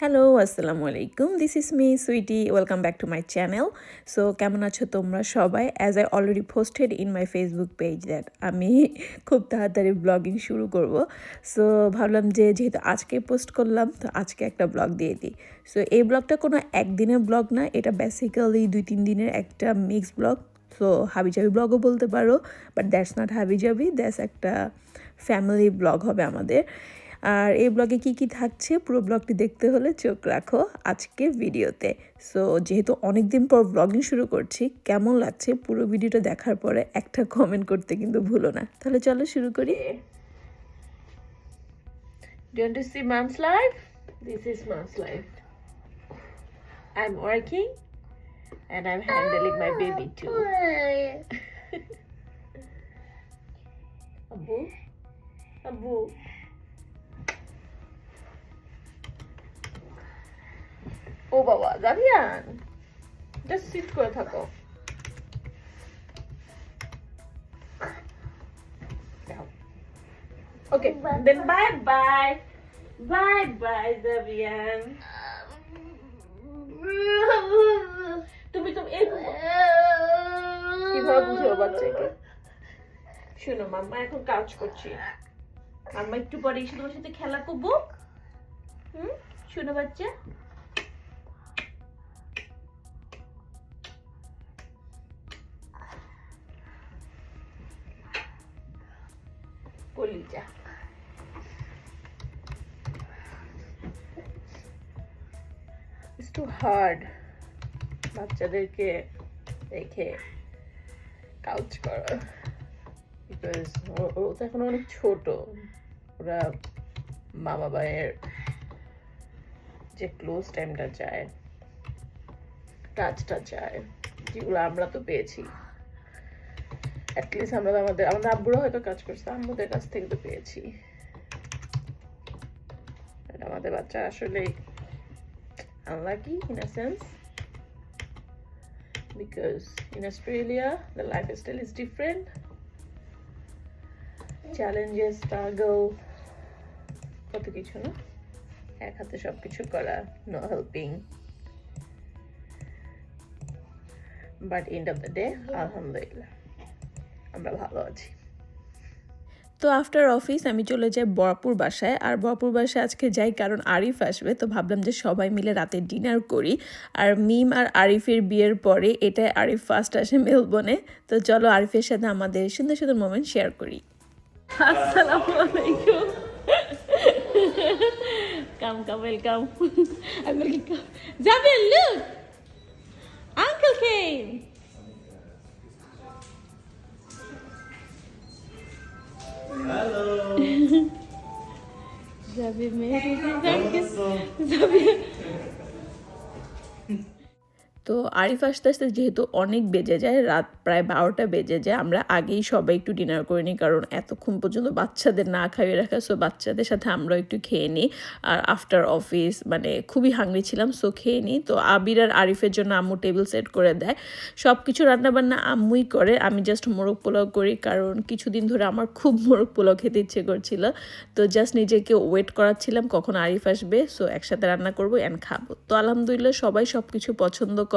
Hello, আসসালামু আলাইকুম। This is me Sweety. Welcome back to my channel so কেমন আছো তোমরা সবাই? As I already posted in my Facebook page that আমি খুব তাড়াতাড়ি ব্লগিং শুরু করব। সো ভাবলাম যে যেহেতু আজকে পোস্ট করলাম, তো আজকে একটা ব্লগ দিয়ে দিই। সো এই ব্লগটা কোনো একদিনের ব্লগ না, এটা বেসিক্যালি দুই, তিন দিনের একটা মিক্স ব্লগ সো হাবিজাবি ব্লগও বলতে পারো বাট দ্যাটস নট হাবিজাবি দ্যাটস একটা ফ্যামিলি ব্লগ হবে আমাদের। আর এই ব্লগে কি কি থাকছে পুরো ব্লগটি দেখতে হলে চোখ রাখো আজকে ভিডিওতে সো যেহেতু অনেক দিন পর ব্লগিং শুরু করছি, কেমন লাগছে পুরো ভিডিওটা দেখার পরে একটা কমেন্ট করতে কিন্তু ভুলো না তাহলে চলো শুরু করি Do you want to see mom's life? This is mom's life. I'm working and I'm handling my baby too. Abu? Abu? ও বাবা জাবিয়ান জাস্ট সিট করে থাকো। Okay then bye bye bye bye Javian তুমি তো এরকম কীভাবে বুঝাবো বাচ্চাকে? শোনো, মাম্মা এখন কাজ করছি। মাম্মা একটু পরে এসে তোমার সাথে খেলা করব। হুম? শোনো বাচ্চা। কলিজা। ইটস টু হার্ড বাচ্চাদেরকে রেখে কাউচ করা। বিকজ ও তো এখন অনেক ছোট। ওরা মা বাবায়ের যে ক্লোজ টাইমটা চায় টাচটা চায় যেগুলো আমরা তো পেয়েছি। অ্যাটলিস্ট আমরা আমাদের আমাদের আব্বুরা হয়তো কাজ করছে আম্মুদের কাছ থেকে তো পেয়েছি। আমাদের বাচ্চা আসলে unlucky in a sense because in Australia the life style is different challenges struggle কত কিছু না? এক হাতে সব কিছু করা no helping but end of the day আলহামদুলিল্লাহ। আমরা ভালো আছি। তো আফটার অফিস আমি চলে যাই বরপুর বাসায়। আর বরপুর বাসায় আজকে যাই কারণ আরিফ আসবে তো ভাবলাম যে সবাই মিলে রাতে ডিনার করি। আর মিম আর আরিফের বিয়ের পরে এটাই আরিফ ফার্স্ট আসে মেলবনে তো চলো আরিফের সাথে আমাদের সুন্দর সুন্দর মোমেন্ট শেয়ার করি। আসসালামু আলাইকুম। কাম কাম ওয়েলকাম ওয়েলকাম যাবেন লুক আঙ্কেল কেম যাবে মেরে যাবে তো আরিফ আসতে আসতে যেহেতু অনেক বেজে যায়, রাত প্রায় বারোটা বেজে যায়, আমরা আগেই সবাই একটু ডিনার করে নিই, কারণ এতক্ষণ পর্যন্ত বাচ্চাদের না খাইয়ে রাখা সো বাচ্চাদের সাথে আমরাও একটু খেয়ে নিই। আর আফটার অফিস মানে খুবই হাংরি ছিলাম সো খেয়ে নিই। তো আবির আর আরিফের জন্য আম্মু টেবিল সেট করে দেয়। সব কিছু রান্নাবান্না আম্মুই করে, আমি জাস্ট মোরগ পোলাও করি, কারণ কিছুদিন ধরে আমার খুব মোরগ পোলাও খেতে ইচ্ছে করছিল। তো জাস্ট নিজেকে ওয়েট করাচ্ছিলাম, কখন আরিফ আসবে সো একসাথে রান্না করব অ্যান্ড খাব। তো আলহামদুলিল্লাহ সবাই সব কিছু পছন্দ করে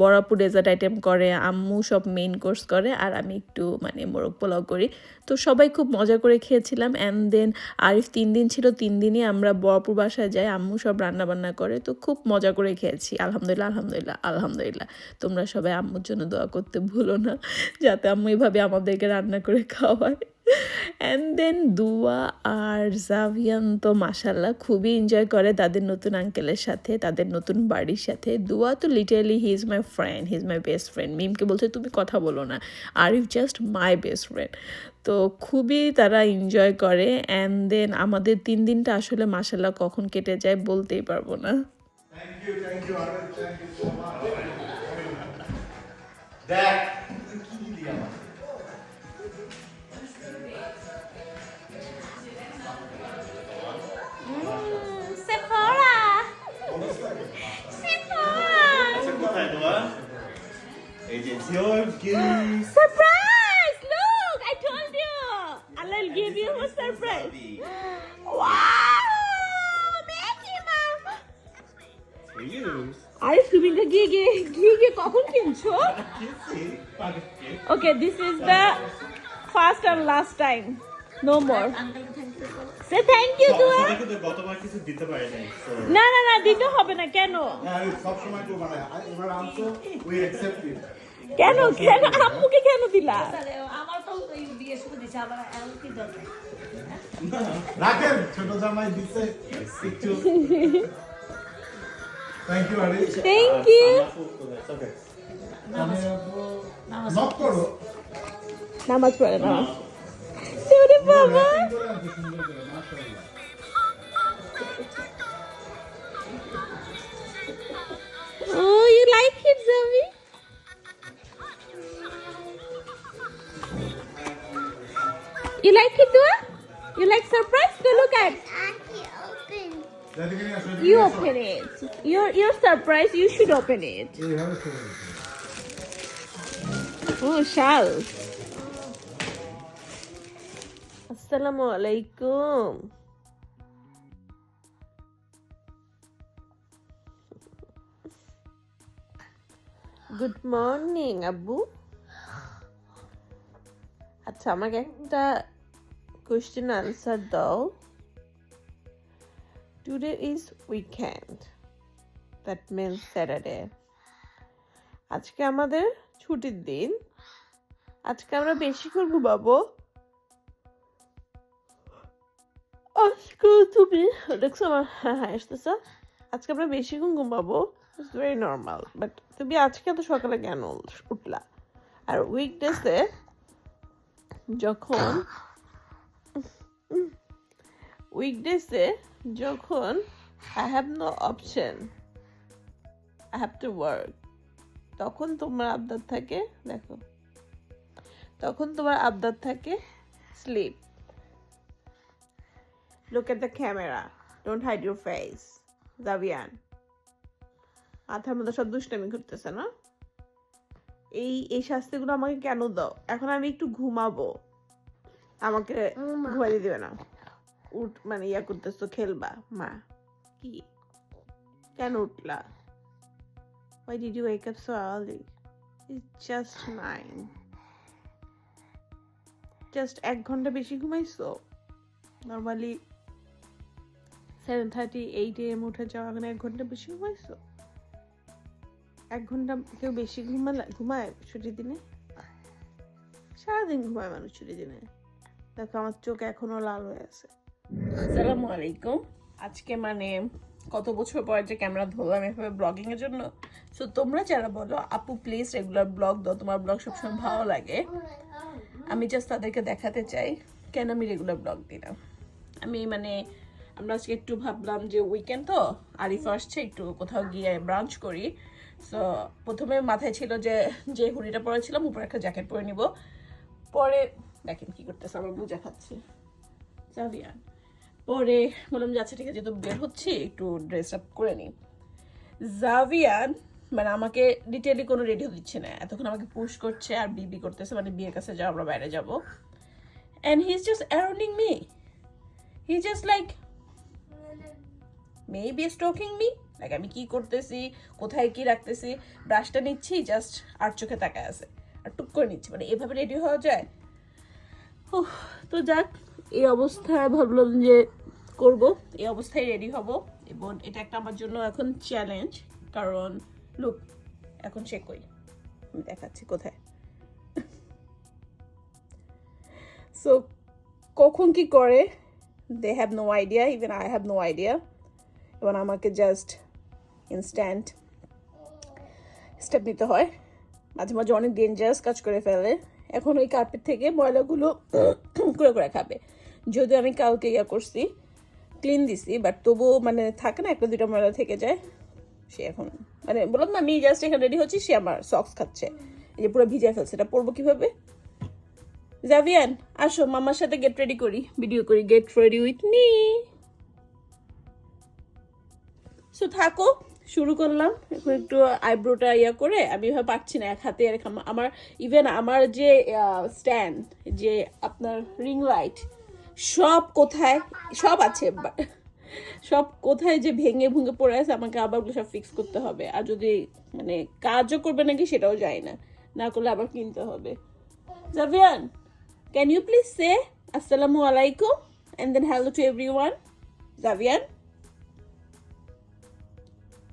বড়াপু ডেজার্ট আইটেম করে, আম্মু সব মেইন কোর্স করে, আর আমি একটু মানে মোরগ পোলাও করি। তো সবাই খুব মজা করে খেয়েছিলাম অ্যান্ড দেন আরিফ তিন দিন ছিল, তিন দিনই আমরা বড়পুর বাসায় যাই, আম্মু সব রান্না বান্না করে, তো খুব মজা করে খেয়েছি। আলহামদুলিল্লাহ আলহামদুলিল্লাহ আলহামদুলিল্লাহ। তোমরা সবাই আম্মুর জন্য দোয়া করতে ভুলো না, যাতে আম্মু এভাবে আমাদেরকে রান্না করে খাওয়ায়। অ্যান্ড দেন দুয়া আর জাভিয়ান তো মাসাল্লাহ খুবই এনজয় করে তাদের নতুন আঙ্কেলের সাথে, তাদের নতুন বাড়ির সাথে। দুয়া তো literally he is my friend he is my best friend মিমকে বলছে, তুমি কথা বলো না আর if just my best friend তো খুবই তারা এনজয় করে। অ্যান্ড দেন আমাদের তিন দিনটা আসলে মাসাল্লাহ কখন কেটে যায় বলতেই পারব না। It's your gift. Surprise! Look, I told you. Allah will give you a surprise. Wow! Mickey Mouse! Reuse? আরে তুমি তো গিয়ে গিয়ে গিয়ে গিয়ে কখন কিনছো Kissy. Pocket kiss. Okay this is the first and last time no more say thank you to সবাই কিন্তু গতবার কিছু দিতে পারে নাই so না না না দিতে হবে না কেন হ্যাঁ আমি সবসময় তো মানে এবার আনছো উই অ্যাকসেপ্ট ইট কেন কেন আম্মুকে কেন দিলা? আমার তো ওই বিয়ে শুরু দিছে আবার কি দরকার রাখেন ছোট জামাই দিচ্ছে একটু থ্যাংক ইউ আরে থ্যাংক ইউ It's okay. আমি নক করো নামাজ পড়ে নামাজ বাবা you're surprised. You should open it. এইভাবে শুরু করো। Oh, shall. আসসালামু আলাইকুম গুড মর্নিং আব্বু আচ্ছা আমাকে একটা কোশ্চেন আনসার দাও today is weekend that means Saturday আজকে আমাদের ছুটির দিন। আজকে আমরা বেশি বেশিক্ষণ ঘুমাবো আজকে তুমি দেখছ আমার হ্যাঁ হ্যাঁ আসতেছে? আজকে আমরা বেশিক্ষণ ঘুমাবো। ইটস ভেরি নর্মাল বাট তুমি আজকে এত সকালে কেন উঠলা? আর উইকডেসে যখন উইকডেসে যখন I have no option have to work তখন তোমার আবদার থাকে দেখো। তখন তোমার আবদার থাকে sleep look at the camera don't hide your face Javian মাথার মধ্যে সব দুষ্টামি করতেছে না? এই এই শাস্তিগুলো আমাকে কেন দাও? এখন আমি একটু ঘুমাবো। আমাকে ঘুমাই দিবে না। উঠ মানে ইয়া করতেছো খেলবা। মা কি? কেন উঠলা? Why did you wake up so early? It's just nine. Just এক ঘণ্টা বেশি ঘুমাইছো? Normally seven thirty eight AM উঠে যাওয়া এখন এক ঘণ্টা বেশি ঘুমাইছো? এক ঘণ্টা কেউ বেশি ঘুমালে, ঘুমায় ছুটির দিনে? সারাদিন ঘুমায় মানুষ ছুটির দিনে। দেখো, আমার চোখ এখনও লাল হয়ে আছে। আসসালামু আলাইকুম। আজকে মানে কত বছর পর যে ক্যামেরা ধরলাম এভাবে ব্লগিং এর জন্য। সো তোমরা যারা বলো, আপু প্লিজ রেগুলার ব্লগ দাও। তোমার ব্লগ সবসময় ভালো লাগে। আমি জাস্ট তাদেরকে দেখাতে চাই, কেন আমি রেগুলার ব্লগ দিই না? আমি মানে আমরা আজকে একটু ভাবলাম যে উইকেন্ড তো, আরিফ আসছে, একটু কোথাও গিয়ে ব্রাঞ্চ করি। সো প্রথমে মাথায় ছিল যে যে হুডিটা পরেছিলাম, উপরে একটা জ্যাকেট পরে নিব। পরে, দেখেন কি করতেছে, আমার বুঝা খাচ্ছে। জাভিয়ান পরে বললাম যে আচ্ছা ঠিক আছে, যেহেতু বের হচ্ছি, একটু ড্রেস আপ করে নিই। জাভিয়ান মানে আমাকে ডিটেলি কোনো রেডি দিচ্ছে না। এতক্ষণ আমাকে পুশ করছে আর বিবি করতেছে মানে বিয়ের কাছে যাও আমরা বাইরে যাব। And he is just arounding me he just like maybe stalking me like আমি কি করতেছি? কোথায় কি রাখতেছি? ব্রাশটা নিচ্ছি জাস্ট আর চোখে তাকায় আছে। আর টুক করে নিচ্ছি। মানে এভাবে রেডি হওয়া যায়? তো যাক। এই অবস্থায় ভাবলাম যে করব। এই অবস্থায় রেডি হব এবং এটা একটা আমার জন্য এখন চ্যালেঞ্জ কারণ লুক এখন কই আমি দেখাচ্ছি কোথায়। সো কখন কি করে? They have no idea even I have no idea এবং আমাকে জাস্ট ইনস্ট্যান্ট স্টেপ নিতে হয়। মাঝে মাঝে অনেক ডেঞ্জারাস কাজ করে ফেলে। এখন ওই কার্পেট থেকে ময়লাগুলো করে করে খাবে। যদিও আমি কালকে ইয়া করছি ক্লিন দিছি বাট তবুও মানে থাকে না, একটা দুইটা ময়লা থেকে যায়, সে এখন মানে বললাম না, আমি জাস্ট এখানে রেডি হচ্ছি, সে আমার সক্স খাচ্ছে। এই যে পুরো ভিজে ফেলছে, এটা পরবো কীভাবে? জাভিয়ান আসো, মামার সাথে গেট রেডি করি ভিডিও করি get ready with me so থাকো, শুরু করলাম, এখন একটু আইব্রোটা ইয়া করে, আমি এভাবে পারছি না, এক হাতে আর আমার ইভেন আমার যে স্ট্যান্ড যে আপনার রিং লাইট সব কোথায়, সব আছে সব কোথায় যে ভেঙে ভুঙে পড়ে আছে, আমাকে আবার সব ফিক্স করতে হবে। আর যদি মানে কাজও করবে নাকি সেটাও যায় না। না করলে আবার কিনতে হবে। Javian can you please say আসসালামু আলাইকুম and then hello to everyone Javian?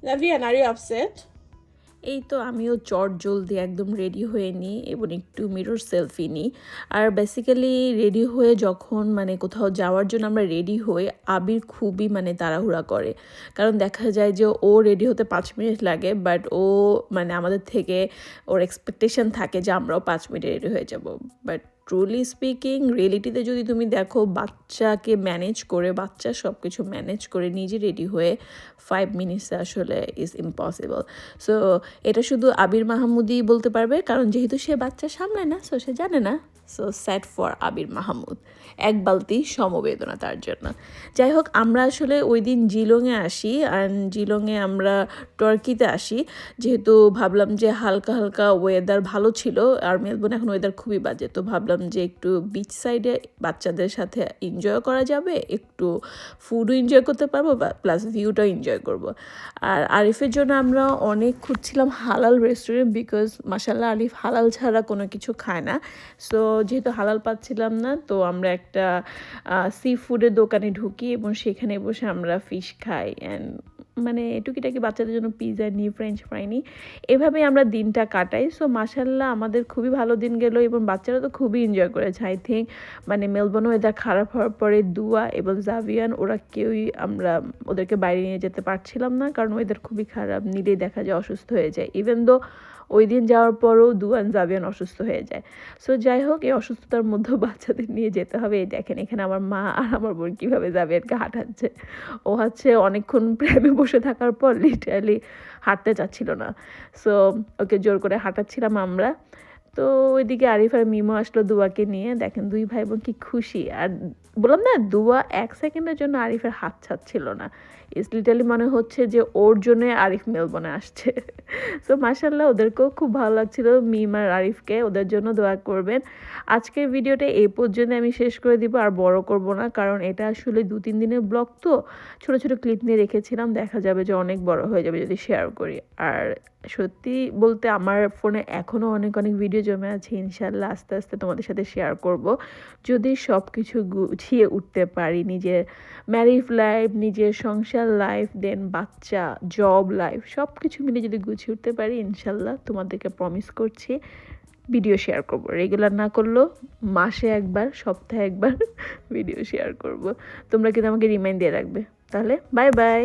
Javian are you upset এই তো আমিও চট জলদি একদম রেডি হয়ে নিই এবং একটু মিরর সেলফি নিই। আর বেসিক্যালি রেডি হয়ে যখন মানে কোথাও যাওয়ার জন্য আমরা রেডি হই আবির খুবই মানে তাড়াহুড়া করে। কারণ দেখা যায় যে ও রেডি হতে পাঁচ মিনিট লাগে বাট ও মানে আমাদের থেকে ওর এক্সপেকটেশন থাকে যে আমরাও পাঁচ মিনিটে রেডি হয়ে যাব। বাট ট্রুলি স্পিকিং রিয়েলিটিতে যদি তুমি দেখো বাচ্চাকে ম্যানেজ করে, বাচ্চা সব কিছু ম্যানেজ করে নিজে রেডি হয়ে ফাইভ মিনিটসে আসলে ইজ ইম্পসিবল সো এটা শুধু আবির মাহমুদি বলতে পারবে, কারণ যেহেতু সে বাচ্চা সামলায় না সো সে জানে না। So sad for Abir Mahmud. এক বালতি সমবেদনা তার জন্য। যাই হোক, আমরা আসলে ওই দিন জিলংয়ে আসি অ্যান্ড জিলংয়ে আমরা টর্কিতে আসি। যেহেতু ভাবলাম যে হালকা হালকা ওয়েদার ভালো ছিল, আর মেলবোর্ন এখন ওয়েদার খুবই বাজে, তো ভাবলাম যে একটু বিচ সাইডে বাচ্চাদের সাথে এনজয় করা যাবে, একটু ফুডও এনজয় করতে পারব প্লাস ভিউটাও এনজয় করব। আর আরিফের জন্য আমরা অনেক খুঁজছিলাম হালাল রেস্টুরেন্ট বিকজ মাসাল্লাহ আরিফ হালাল ছাড়া কোনো কিছু খায় না। সো যেহেতু হালাল পাচ্ছিলাম না, তো আমরা একটা সি ফুডের দোকানে ঢুকি এবং সেখানে বসে আমরা ফিশ খাই অ্যান্ড মানে টুকিটাকি বাচ্চাদের জন্য পিজা নিই ফ্রেঞ্চ ফ্রাই নিই এভাবেই আমরা দিনটা কাটাই। সো মাসাল্লাহ আমাদের খুবই ভালো দিন গেল এবং বাচ্চারা তো খুবই এনজয় করেছে। আই থিঙ্ক মানে মেলবোর্ন ওয়েদার খারাপ হওয়ার পরে দুয়া এবং জাভিয়ান, ওরা কেউই আমরা ওদেরকে বাইরে নিয়ে যেতে পারছিলাম না। কারণ ওয়েদার খুবই খারাপ, নিলেই দেখা যায় অসুস্থ হয়ে যায়। ইভেন দো ওই দিন যাওয়ার পরও দুয়ান জাভিয়ান অসুস্থ হয়ে যায়। সো যাই হোক এই অসুস্থতার মধ্যেও বাচ্চাদের নিয়ে যেতে হবে। এই দেখেন, এখানে আমার মা আর আমার বোন কীভাবে জাভিয়ানকে হাঁটাচ্ছে। ও হচ্ছে অনেকক্ষণ প্রেমে বসে থাকার পর লিটারালি হাঁটতে চাচ্ছিল না। সো ওকে জোর করে হাঁটাচ্ছিলাম আমরা। তো ওইদিকে আরিফ আর মিমো আসলো দুয়াকে নিয়ে। দেখেন, দুই ভাই বোন কি খুশি। আর বললাম না, দুয়া এক সেকেন্ডের জন্য আরিফের হাত ছাড়ছিল না। ইস লিটালি মনে হচ্ছে যে ওর জন্য আরিফ মেলবনে আসছে। সো মাসাল্লাহ ওদেরকেও খুব ভালো লাগছিল। মিম আর আরিফকে ওদের জন্য দোয়া করবেন। আজকের ভিডিওটা এই পর্যন্ত আমি শেষ করে দিব, আর বড় করব না, কারণ এটা আসলে দু তিন দিনের ব্লগ তো। ছোট ছোট ক্লিপ নিয়ে রেখেছিলাম, দেখা যাবে যে অনেক বড় হয়ে যাবে যদি শেয়ার করি। আর সত্যি বলতে আমার ফোনে এখনও অনেক অনেক ভিডিও জমে আছে ইনশাল্লাহ আস্তে আস্তে তোমাদের সাথে শেয়ার করব। যদি সব কিছু গুছিয়ে উঠতে পারি, নিজের ম্যারিড লাইফ নিজের সংসার লাইফ দেন বাচ্চা জব লাইফ সব কিছু মিলে যদি গুছিয়ে উঠতে পারি ইনশাল্লাহ তোমাদেরকে প্রমিস করছি ভিডিও শেয়ার করব। রেগুলার না করলেও মাসে একবার, সপ্তাহে একবার ভিডিও শেয়ার করব। তোমরা কিন্তু আমাকে রিমাইন্ড দিয়ে রাখবে। তাহলে বাই বাই